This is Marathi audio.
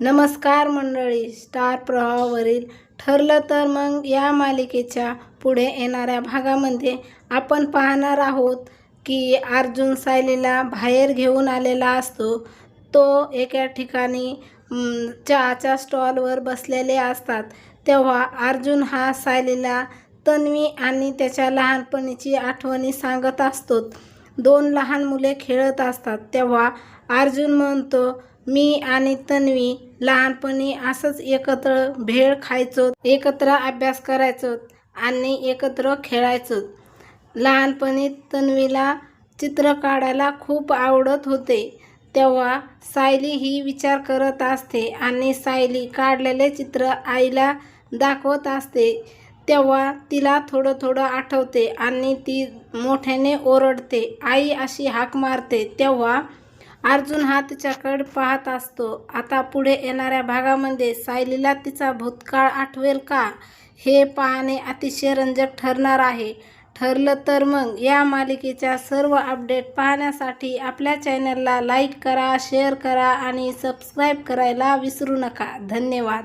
नमस्कार मंडळी. स्टार प्रवाहावरील ठरलं तर मग या मालिकेच्या पुढे येणाऱ्या भागामध्ये आपण पाहणार आहोत की अर्जुन सायलीला बाहेर घेऊन आलेला असतो. तो एका ठिकाणी चहाच्या स्टॉलवर बसलेले असतात. तेव्हा अर्जुन हा सायलीला तन्वी आणि त्याच्या लहानपणीची आठवणी सांगत असतो. दोन लहान मुले खेळत असतात. तेव्हा अर्जुन म्हणतो मी आणि तन्वी लहानपणी असंच एकत्र भेळ खायचो एकत्र अभ्यास करायचो आणि एकत्र खेळायचो लहानपणी तन्वीला चित्र काढायला खूप आवडत होते. तेव्हा सायली ही विचार करत असते आणि सायली काढलेले चित्र आईला दाखवत असते. तेव्हा तिला थोडं थोडं आठवते आणि ती मोठ्याने ओरडते. आई अशी हाक मारते. तेव्हा अर्जुन हा तिच्याकडे पाहत असतो. आता पुढे येणाऱ्या भागामध्ये सायलीला तिचा भूतकाळ आठवेल का? हे पाहणे अतिशय रंजक ठरणार आहे. ठरलं तर मग या मालिकेच्या सर्व अपडेट पाहण्यासाठी आपल्या चॅनलला लाईक करा शेअर करा आणि सबस्क्राईब करायला विसरू नका. धन्यवाद.